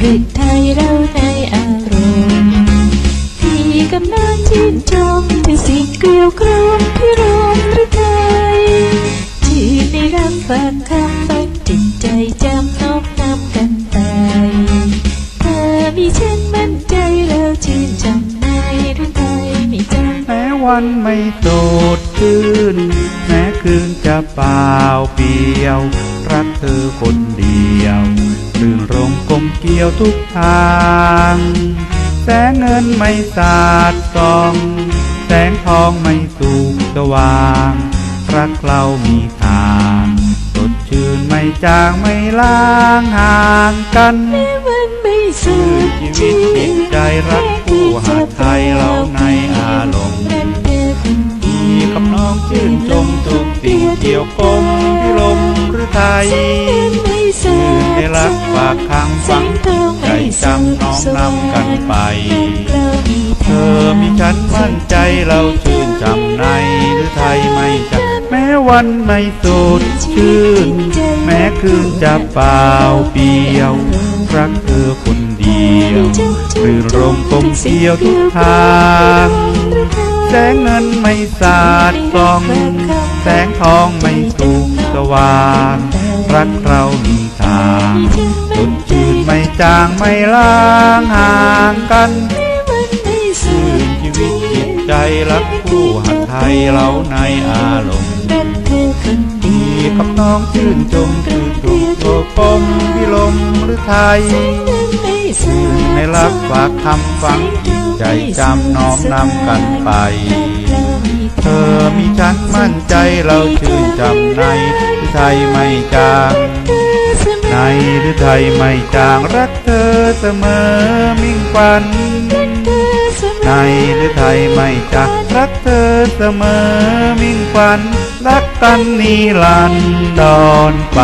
หรือไทยเราในอารมณ์พี่กำลังชื่นชมถึงสิ่งเกลียวกรอมพี่รวมหรือไทยที่ในรักฝากคำบันจิตใจจำนอบนำกันไปเธอมีฉันมั่นใจแล้วชื่นชมในหรือไทยไม่จำแม้วันไม่โสดชื่นแม้คืนจะเปล่าเปลี่ยว รักเธอคนเดียวรื่นรมกลมเกลียวทุกทาง แสงเงินไม่สาดส่อง แสงทองไม่สุกสว่าง รักเรามีทางสดชื่นไม่จางไม่ล้างห่างกันมันไม่สุดชีวิตจิตใจรักผู้หาไทยเราในอารมณ์รักเธอคนเดีมียวกับน้องชื่นชมทุกสิ่งเกี่ยวกลมพิลม หรือไทยไม่สุชื่นดได้รักฝากคำฟังใจจำน้องนำกันไป เธอมีฉันมั่นใจเราชื่นจำในหรือไทยไม่จะแม้วันไม่สุดชื่น แม้คืนจะเปล่าเปลี่ยวรักเธอคนเดียวรื่นรมกลมเกลียวทุกทางแสงเงินไม่สาดส่อง แสงทองไม่สุกสว่าง รักเรามีทางสดชื่นไม่จางไม่ล้างห่างกันสุชื่นชีวิตจิตใจรักผู้หัดไทยเราในอารมณ์ดีกับน้องชื่นชมคือถูกโลกลมพิลมหรือไทยสุชื่นในรักฝากคำฟังจิตใจจำน้อมนำกันไปเธอมีฉันมั่นใจเราชื่นจำในไทย จางในหรือไทยไม่จางรักเธอเสมอมิ่งฝัน ในหรือไทยไม่จางรักเธอเสมอมิ่งฝัน รักกันนิรันดรไป